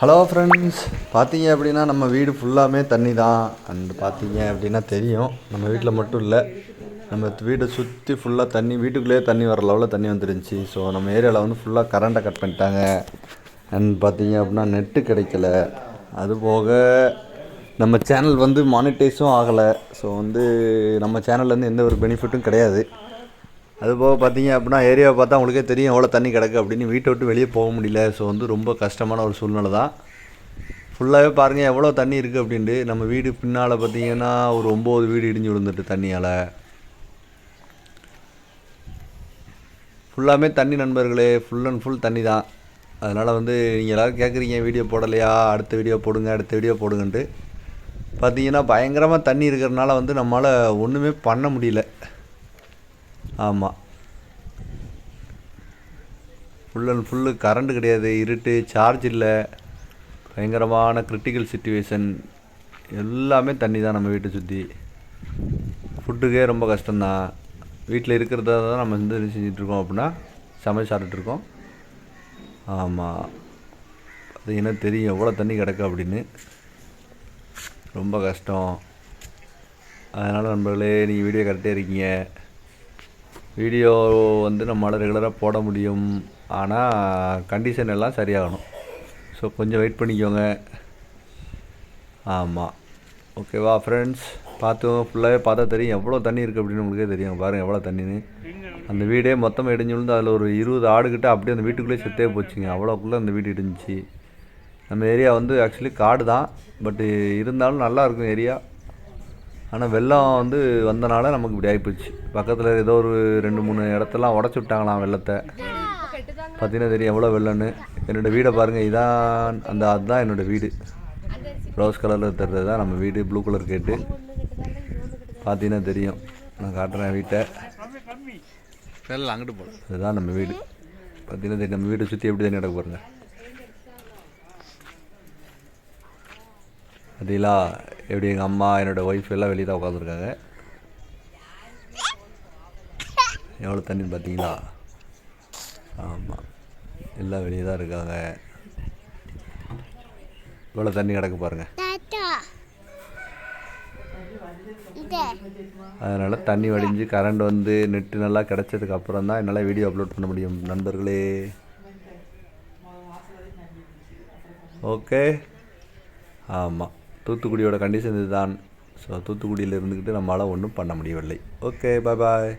Hello friends பார்த்தீங்க அப்படின்னா நம்ம வீடு ஃபுல்லாமே தண்ணி தான் அண்ட் பார்த்தீங்க அப்படின்னா தெரியும். நம்ம வீட்டில் மட்டும் இல்லை. நம்ம வீடை சுற்றி ஃபுல்லாக தண்ணி வீட்டுக்குள்ளேயே தண்ணி வர லெவலில் தண்ணி வந்துருந்துச்சு. ஸோ நம்ம ஏரியாவில் வந்து ஃபுல்லாக கரண்ட்டை கட் பண்ணிட்டாங்க. அண்ட் பார்த்தீங்க அப்படின்னா நெட்டு கிடைக்கல. அதுபோக நம்ம சேனல் வந்து மானிட்டைஸும் ஆகலை. ஸோ வந்து நம்ம சேனல்லேருந்து எந்த ஒரு பெனிஃபிட்டும் கிடையாது. அது போக பார்த்தீங்க அப்படின்னா ஏரியாவை பார்த்தா உங்களுக்கே தெரியும் எவ்வளோ தண்ணி கிடக்கு அப்படின்னு. வீட்டை விட்டு வெளியே போக முடியல. ஸோ வந்து ரொம்ப கஷ்டமான ஒரு சூழ்நிலை தான். ஃபுல்லாகவே பாருங்கள் எவ்வளோ தண்ணி இருக்குது அப்படின்ட்டு. நம்ம வீடு பின்னால் பார்த்தீங்கன்னா ஒரு ஒம்பது வீடு இடிஞ்சு விழுந்துட்டு தண்ணியால். ஃபுல்லாமே தண்ணி நண்பர்களே ஃபுல் அண்ட் ஃபுல் தண்ணி தான். அதனால் வந்து நீங்கள் எல்லோரும் கேட்குறீங்க வீடியோ போடலையா? அடுத்த வீடியோ போடுங்க அடுத்த வீடியோ போடுங்கன்ட்டு. பார்த்தீங்கன்னா பயங்கரமாக தண்ணி இருக்கிறனால வந்து நம்மளால் ஒன்றுமே பண்ண முடியல. ஆமாம் ஃபுல் அண்ட் ஃபுல்லு கரண்ட் கிடையாது இருட்டு சார்ஜ் இல்லை. பயங்கரமான கிரிட்டிக்கல் சுச்சுவேஷன் எல்லாமே தண்ணி தான் நம்ம வீட்டை சுற்றி ஃபுட்டுக்கே ரொம்ப கஷ்டம்தான். வீட்டில் இருக்கிறத தான் நம்ம வந்து செஞ்சிட்ருக்கோம் அப்படின்னா சமைச்சு சாப்பிட்டுட்ருக்கோம் ஆமாம் பார்த்தீங்கன்னா தெரியும் எவ்வளோ தண்ணி கிடக்கு அப்படின்னு. ரொம்ப கஷ்டம். அதனால் நண்பர்களே நீங்கள் வீடியோ கரெக்டாக இருக்கீங்க. வீடியோ வந்து நம்மளால் ரெகுலராக போட முடியும். ஆனால் கண்டிஷன் எல்லாம் சரியாகணும். ஸோ கொஞ்சம் வெயிட் பண்ணிக்கோங்க. ஆமாம் ஓகேவா ஃப்ரெண்ட்ஸ் பார்த்து ஃபுல்லாகவே பார்த்தா தெரியும். எவ்வளோ தண்ணி இருக்குது அப்படின்னு உங்களுக்கே தெரியும். பாருங்கள் எவ்வளோ தண்ணின்னு. அந்த வீடே மொத்தமாக இடிஞ்சு விழுந்து அதில் ஒரு இருபது ஆடுக்கிட்ட அப்படியே அந்த வீட்டுக்குள்ளேயே செத்தே போச்சுங்க. அவ்வளோக்குள்ளே அந்த வீடு இடிஞ்சிச்சு. நம்ம ஏரியா வந்து ஆக்சுவலி காடு தான் பட்டு இருந்தாலும் நல்லா இருக்கும் ஏரியா ஆனால் வெள்ளம் வந்து வந்தனால நமக்கு இப்படி ஆகிப்போச்சு பக்கத்தில் ஏதோ ஒரு ரெண்டு மூணு இடத்தெல்லாம் உடச்சி விட்டாங்களாம் வெள்ளத்தை. பார்த்தீங்கன்னா தெரியும் எவ்வளோ வெள்ளம்னு. என்னோடய வீடை பாருங்கள் இதான் அந்த அதுதான் என்னோடய வீடு. ரோஸ் கலரில் தர்றது தான் நம்ம வீடு ப்ளூ கலர் கேட்டு பார்த்தீங்கன்னா தெரியும். நான் காட்டுறேன் வீட்டை. செல்ல அங்கிட்டு போல இதுதான் நம்ம வீடு. பார்த்தீங்கன்னா தெரியும் நம்ம வீட்டை சுற்றி எப்படி தண்ணி கிடக்கு பாருங்க பார்த்தீங்களா எப்படி எங்கள் அம்மா என்னோடய ஒய்ஃப் எல்லாம் வெளியே தான் உட்காந்துருக்காங்க எவ்வளோ தண்ணின்னு பார்த்தீங்களா? ஆமாம் எல்லாம் வெளியே தான் இருக்காங்க. இவ்வளோ தண்ணி கிடக்கு பாருங்கள் அதனால் தண்ணி வடிஞ்சு கரண்ட் வந்து நெட்டு நல்லா கிடச்சதுக்கு அப்புறம் தான் என்னால் வீடியோ அப்லோட் பண்ண முடியும் நண்பர்களே. ஓகே ஆமாம் தூத்துக்குடியோட கண்டிஷன் இதுதான். ஸோ தூத்துக்குடியில் இருந்துக்கிட்டு நம்மளால் ஒன்றும் பண்ண முடியவில்லை. ஓகே பாய் பாய்